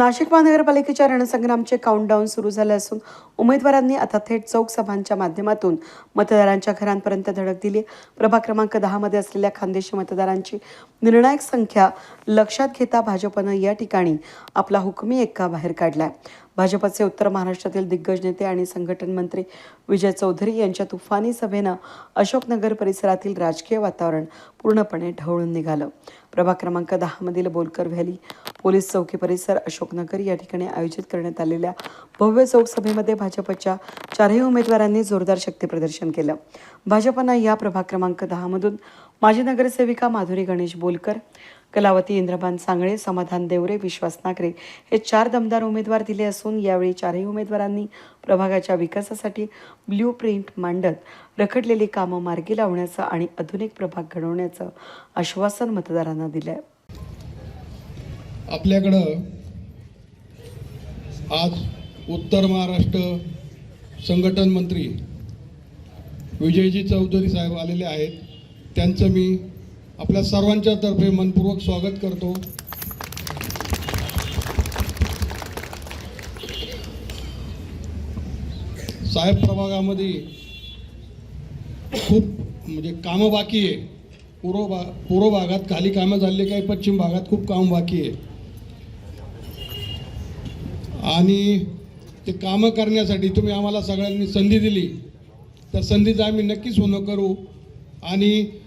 नाशिक महानगरपालिकेच्या रणसंग्रामचे काउंटडाऊन सुरू झाले असून उमेदवारांनी आता थेट चौक सभांच्या माध्यमातून मतदारांच्या घरांपर्यंत धडक दिली. प्रभाग क्रमांक दहामध्ये असलेल्या खानदेशी मतदारांची निर्णायक संख्या लक्षात घेता भाजपनं या ठिकाणी आपला हुकमी एक्का बाहेर काढलाय. भाजपचे उत्तर महाराष्ट्रातील दिग्गज नेते आणि संघटन मंत्री विजय चौधरी यांच्या तुफानी सभेनं अशोकनगर परिसरातील राजकीय वातावरण पूर्णपणे ढवळून निघालं. प्रभाग क्रमांक दहामधील बोलकर व्हॅली पोलीस चौकी परिसर अशोकनगर या ठिकाणी आयोजित करण्यात आलेल्या भव्य चौक सभेमध्ये भाजपच्या चारही उमेदवारांनी जोरदार शक्तीप्रदर्शन केलं. भाजपनं या प्रभाग क्रमांक दहामधून माजी नगरसेविका माधुरी गणेश बोलकर कलावती इंद्रभान सांगळे समाधान देवरे विश्वास नागरे हे चार दमदार उमेदवार दिले असून यावेळी चारही उमेदवारांनी प्रभागाच्या विकासासाठी ब्ल्यू प्रिंट मांडत रखडलेली कामं मार्गी लावण्याचं आणि आधुनिक प्रभाग घडवण्याचं आश्वासन मतदारांना दिलंय. आपल्याकडं आज उत्तर महाराष्ट्र संघटन मंत्री विजयजी चौधरी साहेब आलेले आहेत. त्यांचं मी आपल्या सर्वांच्या तर्फे मनपूर्वक स्वागत करतो. साहेब प्रभागामध्ये खूप म्हणजे कामं बाकी आहे. पूर्व भा पूर्व भागात खाली कामं झाली काही पश्चिम भागात खूप काम बाकी आहे. आणि ते कामं करण्यासाठी तुम्ही आम्हाला सगळ्यांनी संधी दिली. त्या संधीचं आम्ही नक्कीच होणं करू. आणि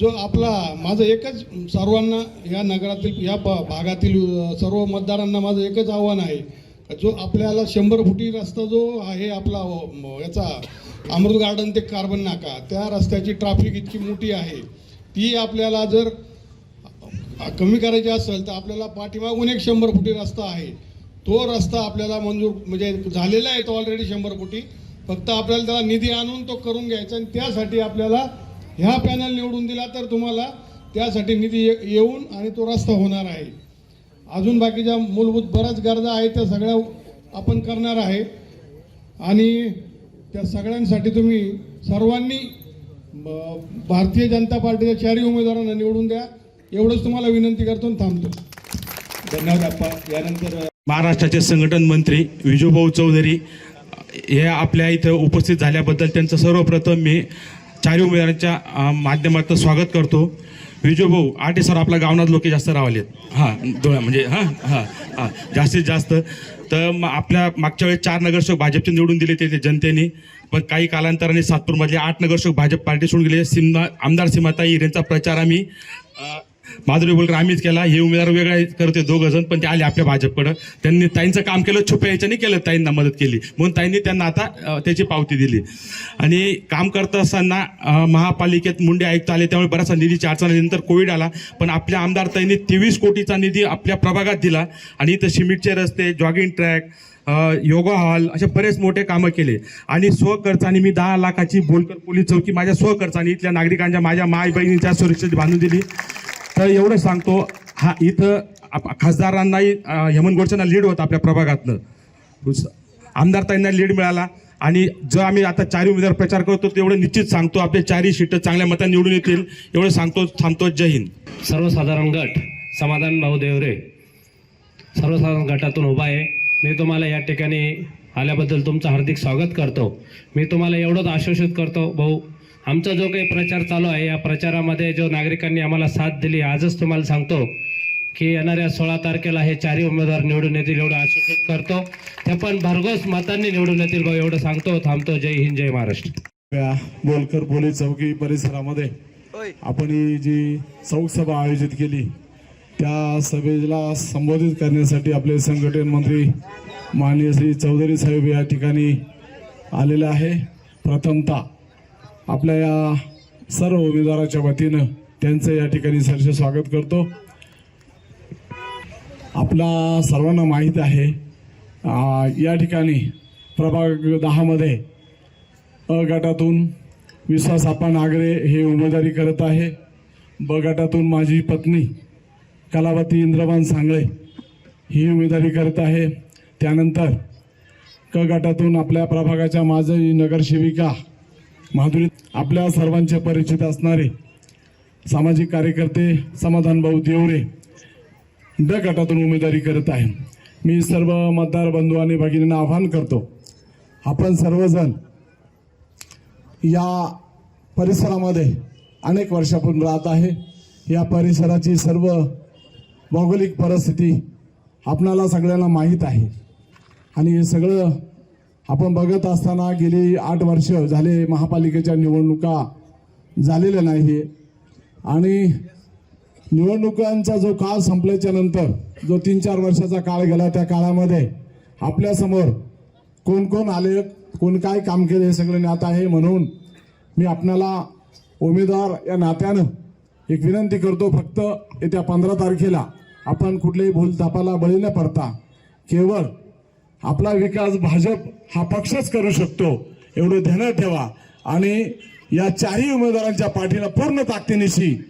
जो आपला माझं एकच सर्वांना या नगरातील या भागातील सर्व मतदारांना माझं एकच आव्हान आहे. जो आपल्याला शंभर फुटी रस्ता जो आहे आपला हो, याचा अमृत गार्डन ते कार्बन नाका त्या रस्त्याची ट्रॅफिक इतकी मोठी आहे. ती आपल्याला जर कमी करायची असेल तर आपल्याला पाठीमागून एक शंभर फुटी रस्ता आहे. तो रस्ता आपल्याला मंजूर म्हणजे झालेला आहे तो ऑलरेडी शंभर फुटी. फक्त आपल्याला त्याला निधी आणून तो करून घ्यायचा आणि त्यासाठी आपल्याला ह्या पॅनल निवडून दिला तर तुम्हाला त्यासाठी निधी ये- येऊन आणि तो रस्ता होणार आहे. अजून बाकीच्या मूलभूत बऱ्याच गरजा आहेत त्या सगळ्या आपण करणार आहे. आणि त्या सगळ्यांसाठी तुम्ही सर्वांनी भारतीय जनता पार्टीच्या चारही उमेदवारांना निवडून द्या. एवढंच तुम्हाला विनंती करतो थांबतो. धन्यवाद आप्पा यानंतर महाराष्ट्राचे संघटन मंत्री विजूभाऊ चौधरी हे आपल्या इथं उपस्थित झाल्याबद्दल त्यांचं सर्वप्रथम मी चारही उमेदवारांच्या माध्यमात माध्यमातून स्वागत करतो. विजयभाऊ आटे सर आपल्या गावनात लोक जास्त रावलेत हां डोळ्या म्हणजे हां हां हां जास्तीत जास्त. तर मग आपल्या मागच्या वेळेस चार नगरसेवक भाजपचे निवडून दिले ते जनतेने. पण काही कालांतराने सातपूरमधले आठ नगरसेवक भाजप पार्टी सोडून गेले. सिमा आमदार सीमाताई यांचा प्रचार आम्ही माधुरी बोलकर आम्हीच केला हे उमेदवार वेगळे करते दोघ जण पण ते आले आपल्या भाजपकडं. त्यांनी ताईंचं काम केलं छुप्या ह्याच्याने केलं ताईंना मदत केली. म्हणून ताईंनी त्यांना आता त्याची पावती दिली. आणि काम करत असताना महापालिकेत मुंडे आयुक्त आले त्यामुळे बराचसा निधीची अडचण आली. नंतर कोविड आला पण आपल्या आमदार ताईंनी तेवीस कोटीचा निधी आपल्या प्रभागात दिला. आणि इथं सिमेंटचे रस्ते जॉगिंग ट्रॅक योगा हॉल असे बरेच मोठे कामं केले. आणि स्वखर्चाने मी दहा लाखाची बोलकर पोलीस चौकी माझ्या स्वखर्चाने इथल्या नागरिकांच्या माझ्या माय बहिणीच्या सुरक्षेत बांधून दिली. तर एवढं सांगतो हा इथं आप- खासदारांनाही अ, हेमंत गोडसेंना लीड होता आपल्या प्रभागातनं. आमदार ताईंना लीड मिळाला. आणि जो आम्ही आता चारही उमेदवार प्रचार करतो तेवढं निश्चित सांगतो आपले चारही सीटं चांगल्या मतांनी निवडून येतील एवढं सांगतो थांबतो जय हिंद. सर्वसाधारण गट समाधान भाऊ देवरे. सर्वसाधारण गटातून उभा आहे. मी तुम्हाला या ठिकाणी आल्याबद्दल तुमचं हार्दिक स्वागत करतो. मी तुम्हाला एवढंच आश्वासित करतो भाऊ आमचा जो काही प्रचार चालू आहे या प्रचारामध्ये जो नागरिकांनी आम्हाला साथ दिली आजच तुम्हाला सांगतो की येणाऱ्या सोळा तारखेला हे चारही उमेदवार निवडून येतील एवढं आश्वासित करतो. ते पण भरघोस मतांनी निवडून येतील भाऊ एवढं सांगतो. थांबतो. जय हिंद जय महाराष्ट्र. बोलकर पोलीस चौकी परिसरामध्ये आपण ही जी चौक सभा आयोजित केली त्या सभेला संबोधित करण्यासाठी आपले संघटन मंत्री माननीय श्री चौधरी साहेब या ठिकाणी आलेले आहे. प्रथमतः आपल्या या सर्व उमेदवाराच्या वतीनं त्यांचं या ठिकाणी सरसे स्वागत करतो. आपला सर्वांना माहीत आहे या ठिकाणी प्रभाग दहामध्ये अ गटातून विश्वास आप्पा नागरे हे उमेदवारी करत आहे. ब गटातून माझी पत्नी कलावती इंद्रवान सांगळे ही उमेदवारी करत आहे. त्यानंतर क गटातून आपल्या प्रभागाच्या माझी नगरसेविका माधुरी आपल्या सर्वांचे परिचित असणारे सामाजिक कार्यकर्ते समाधान भाऊ देवरे ड गटातून उमेदवारी करत आहे. मी सर्व मतदार बंधू आणि भगिनींना आवाहन करतो आपण सर्वजण या परिसरामध्ये अनेक वर्षापासून राहत आहे. या परिसराची सर्व भौगोलिक परिस्थिती आपणाला सगळ्यांना माहीत आहे. आणि हे सगळं आपण बघत असताना गेली आठ वर्ष झाले महापालिकेच्या निवडणुका झालेल्या नाही. आणि निवडणुकांचा जो काळ संपल्याच्या नंतर जो तीन चार वर्षाचा काळ गेला त्या काळामध्ये आपल्यासमोर कोण कोण आले कोण काय काम केले हे सगळं ज्ञात आहे. म्हणून मी आपणाला उमेदवार या नात्यानं एक विनंती करतो फक्त येत्या पंधरा तारखेला आपण कुठल्याही भूलथापाला बळी न पडता केवळ आपला विकास भाजप हा पक्षच करू शकतो एवढं ध्यानात ठेवा. आणि या चारही उमेदवारांच्या पाठीला पूर्ण ताकदीनिशी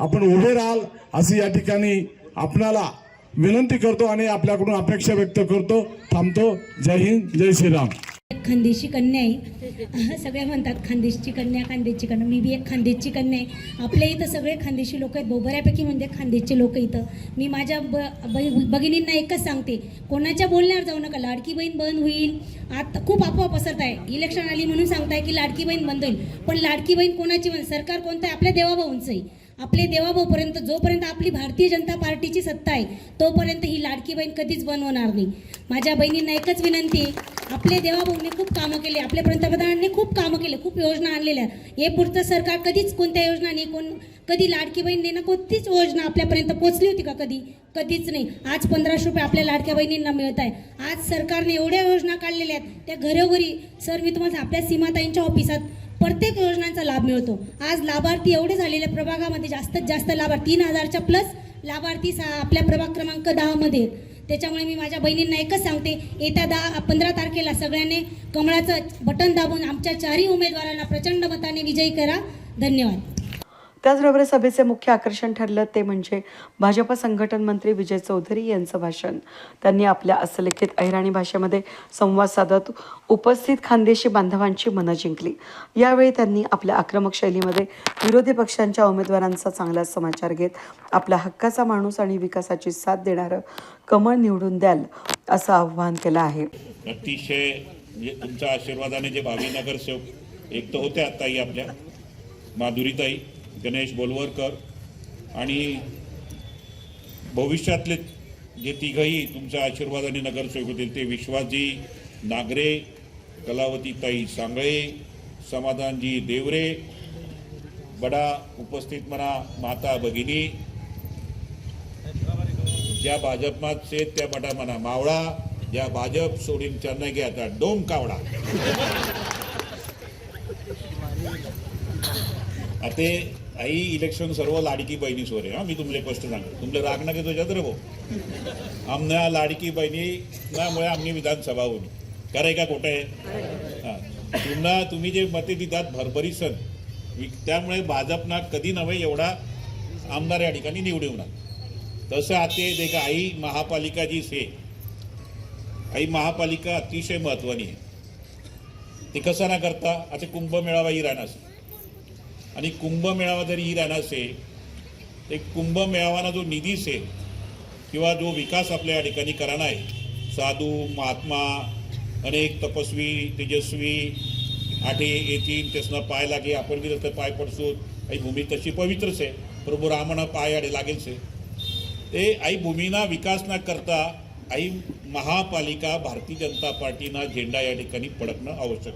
आपण उभे राहाल अशी या ठिकाणी आपणाला विनंती करतो आणि आपल्याकडून अपेक्षा व्यक्त करतो. थांबतो. जय हिंद जय श्रीराम. खानदेशी कन्या आहे. सगळ्या म्हणतात खानदेशची कन्या खानदेशची कन्या. मी बी एक खानदेशची कन्या आहे. आपल्या इथं सगळे खानदेशी लोक आहेत. बोबऱ्यापैकी बऱ्यापैकी म्हणजे खानदेशचे लोक इथं. मी माझ्या ब भगिनींना एकच सांगते. कोणाच्या बोलण्यावर जाऊ नका. लाडकी बहीण बंद होईल. आता खूप आपोआप पसरत आहे इलेक्शन आली म्हणून सांगताय की लाडकी बहीण बंद होईल. पण लाडकी बहीण कोणाची बंद? सरकार कोणतं आहे? आपल्या देवाभाऊंचं आहे. आपले देवाभाऊपर्यंत जोपर्यंत आपली भारतीय जनता पार्टीची सत्ता आहे तोपर्यंत ही लाडकी बहीण कधीच बनवणार नाही. माझ्या बहिणींना एकच विनंती आहे आपले देवाभाऊने खूप कामं केले आपल्या पंतप्रधानांनी खूप कामं केले खूप योजना आणलेल्या. हे पुढचं सरकार कधीच कोणत्या योजना नाही कोण कधी लाडकी बहीण देणं कोणतीच योजना आपल्यापर्यंत पोचली होती का कधी? कधीच नाही. आज पंधराशे रुपये आपल्या लाडक्या बहिणींना मिळत आहे. आज सरकारने एवढ्या योजना काढलेल्या आहेत त्या घरोघरी सर मी तुम्हाला आपल्या सीमाताईंच्या ऑफिसात प्रत्येक योजनांचा लाभ मिळतो. आज लाभार्थी एवढे झालेले प्रभागामध्ये जास्तीत जास्त लाभार्थी तीन हजारच्या प्लस लाभार्थी सा आपल्या प्रभाग क्रमांक दहामध्ये त्याच्यामुळे मी माझ्या बहिणींना एकच सांगते येत्या दहा पंधरा तारखेला सगळ्यांनी कमळाचं बटन दाबून आमच्या चारही उमेदवारांना प्रचंड मताने विजयी करा. धन्यवाद. त्याचबरोबर सभेचे मुख्य आकर्षण ठरलं ते म्हणजे भाजप संघटन मंत्री विजय चौधरी यांचं भाषण. त्यांनी आपल्या असलेखित अहिराणी भाषेमध्ये संवाद साधत उपस्थित खानदेशी बांधवांची मनं जिंकली. यावेळी त्यांनी आपल्या आक्रमक शैलीमध्ये विरोधी पक्षांच्या उमेदवारांचा चांगला समाचार घेत आपला हक्काचा माणूस आणि विकासाची साथ देणारं कमळ निवडून द्याल असं आव्हान केलं आहे. अतिशय म्हणजे तुमच्या आशीर्वादाने जे भावी नगरसेवक एक तर होत्या ताई आपल्या. माधुरीताई गणेश बोलवरकर आणि भविष्यातले जे तिघही तुमच्या आशीर्वादाने नगरसेवक होतील ते विश्वासजी नागरे कलावतीताई सांगळे समाधानजी देवरे बडा उपस्थित म्हणा माता भगिनी ज्या भाजपमात शेत त्या बटा म्हणा मावळा ज्या भाजप सोडीन त्यांना घ्या त्या डोम कावडा आता आई इलेक्शन सर्व लाडकी बहिणी सोरे हा मी तुमले गोष्ट सांगतो. तुमले राग ना घेतो तर भाऊ. आमना लाडकी बहिणी नामुळे आमनी विधानसभा होणी कराय का खोटं आहे? हा. तुम्हाला तुम्ही जे मते देतात भरभरी सण त्यामुळे भाजपना कधी नव्हे एवढा आमदार या ठिकाणी निवडवणार तसं आता ते का आई महापालिका जी से आई महापालिका अतिशय महत्वानी आहे. ते कसं ना करता आता कुंभमेळावा ही राहणार. आणि कुंभमेळावा जरी ही राहणार से ते कुंभमेळावाना जो निधी से किंवा जो विकास आपल्या या ठिकाणी कराना आहे साधू महात्मा अनेक तपस्वी तेजस्वी आठे येतील त्यासनं पाय लागे आपण बी तर पाय पडसूत आई भूमी तशी पवित्रच आहे प्रभू रामानं पाय आडे लागेल से ते आई भूमीना विकास ना करता आई महापालिका भारतीय जनता पार्टीना झेंडा या ठिकाणी पडकणं आवश्यक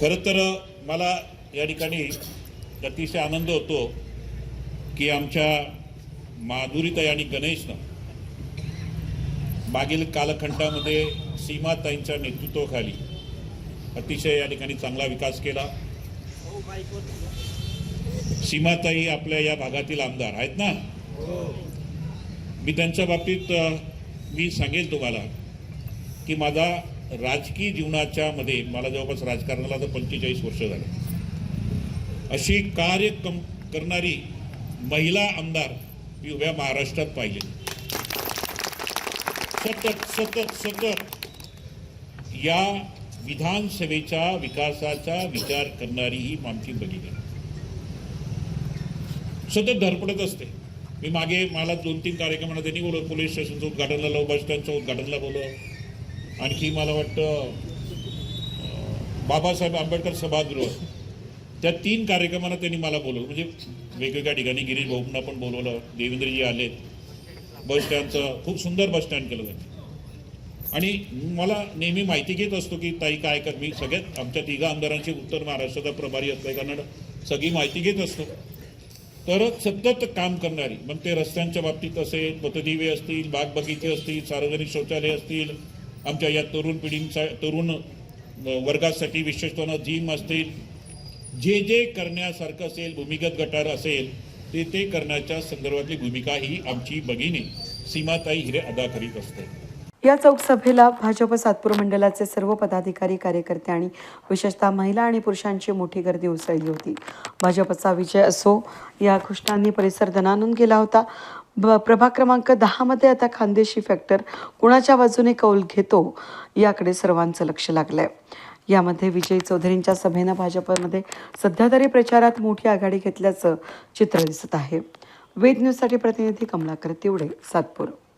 खरं तर मला या ठिकाणी अतिशय आनंद होतो की आमच्या माधुरीताई आणि गणेशनं मागील कालखंडामध्ये सीमाताईंच्या नेतृत्वाखाली अतिशय या ठिकाणी चांगला विकास केला. सीमाताई आपल्या या भागातील आमदार आहेत ना? मी त्यांच्या बाबतीत मी सांगेल तुम्हाला की माझा राजकीय जीवनाच्या मध्ये मला जवळपास राजकारणाला तर पंचेचाळीस वर्ष झाले. अशी कार्य कम करणारी महिला आमदार मी उभ्या महाराष्ट्रात पाहिले. सतत सतत सतत या विधानसभेच्या विकासाचा विचार करणारी ही आमची भगिनी आहे. सतत धडपडत असते. मी मागे मला दोन तीन कार्यक्रमांना त्यांनी बोलवलं. पोलीस स्टेशनचं उद्घाटनला लव बस स्टँडचं उद्घाटनला बोलव आणखी मला वाटतं बाबासाहेब आंबेडकर सभागृह. त्या तीन कार्यक्रमांना त्यांनी मला बोलवलं. म्हणजे वेगवेगळ्या ठिकाणी गिरीश भाऊंना पण बोलवलं देवेंद्रजी आले बस स्टँडचं खूप सुंदर बस स्टँड केलं त्यांनी. आणि मला नेहमी माहिती घेत असतो की ताई काय कर? मी सगळ्यात आमच्या तिघा आमदारांची उत्तर महाराष्ट्राचा प्रभारी असतोय कारण सगळी माहिती घेत असतो. तर सतत काम करणारी मग ते रस्त्यांच्या बाबतीत असेल पतदिवे असतील बाग बगीचे असतील सार्वजनिक शौचालय असतील आमच्या या तरुण पिढींचा तरुण वर्गासाठी विशेषतः जिम असतील जे जे करण्यासारखं असेल भूमिगत गटार असेल ते ते करण्याच्या संदर्भातली भूमिका ही आमची भगिनी सीमाताई हिरे अदा करीत असते. या चौक सभेला भाजप सातपूर मंडलाचे सर्व पदाधिकारी कार्यकर्ते आणि विशेषतः महिला आणि पुरुषांची मोठी गर्दी उसळली होती. भाजपचा विजय असो या घोषणांनी परिसर दणानून गेला होता. ब प्रभाग क्रमांक दहामध्ये आता खानदेशी फॅक्टर कुणाच्या बाजूने कौल घेतो याकडे सर्वांचं लक्ष लागलंय. यामध्ये विजय चौधरींच्या सभेनं भाजपमध्ये सध्या तरी प्रचारात मोठी आघाडी घेतल्याचं चित्र दिसत आहे. वेद न्यूजसाठी प्रतिनिधी कमलाकर तिवडे सातपूर.